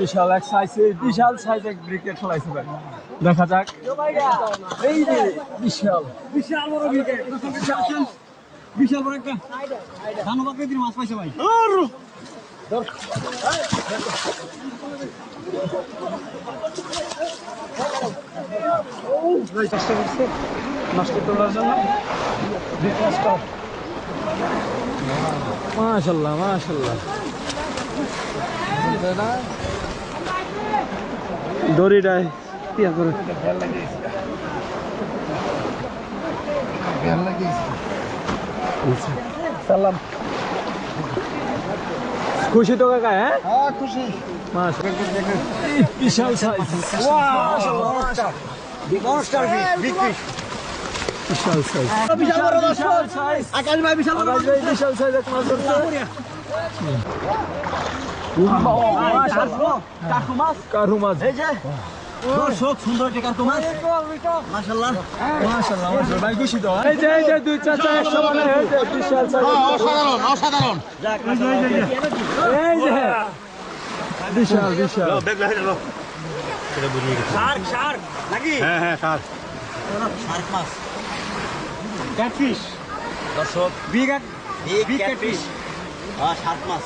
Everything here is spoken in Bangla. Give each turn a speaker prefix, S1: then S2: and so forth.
S1: বিশাল এক সাইজ বিশাল সাইজ এক ব্রিকেট ফেলাইছে ভাই। দেখা যাক। এই রে বিশাল।
S2: বিশাল বড় ক্রিকেট বিশাল বড় একটা ধানবাদ দিন মাছ পাইছে ভাই।
S1: চেষ্টা করছে নষ্ট করার জন্য মাশাল্লাহ মাশাল্লাহ। দড়িটায় ইয়া করে? সালাম। খুশি তো কাকা হ্যাঁ?
S2: হ্যাঁ খুশি।
S1: বিশাল সাইজ বিশাল সাইজ
S2: বিশাল
S1: সাইজ
S2: আকাশ ভাই বিশাল
S1: সাইজ এক মাছ ধরছে বিশাল বিশাল
S2: শার্ক শার্ক নাকি
S3: হ্যাঁ হ্যাঁ
S2: শার্ক মাছ ক্যাটফিশ দর্শক বিগ বিগ ক্যাটফিশ হ্যাঁ শার্ক মাছ।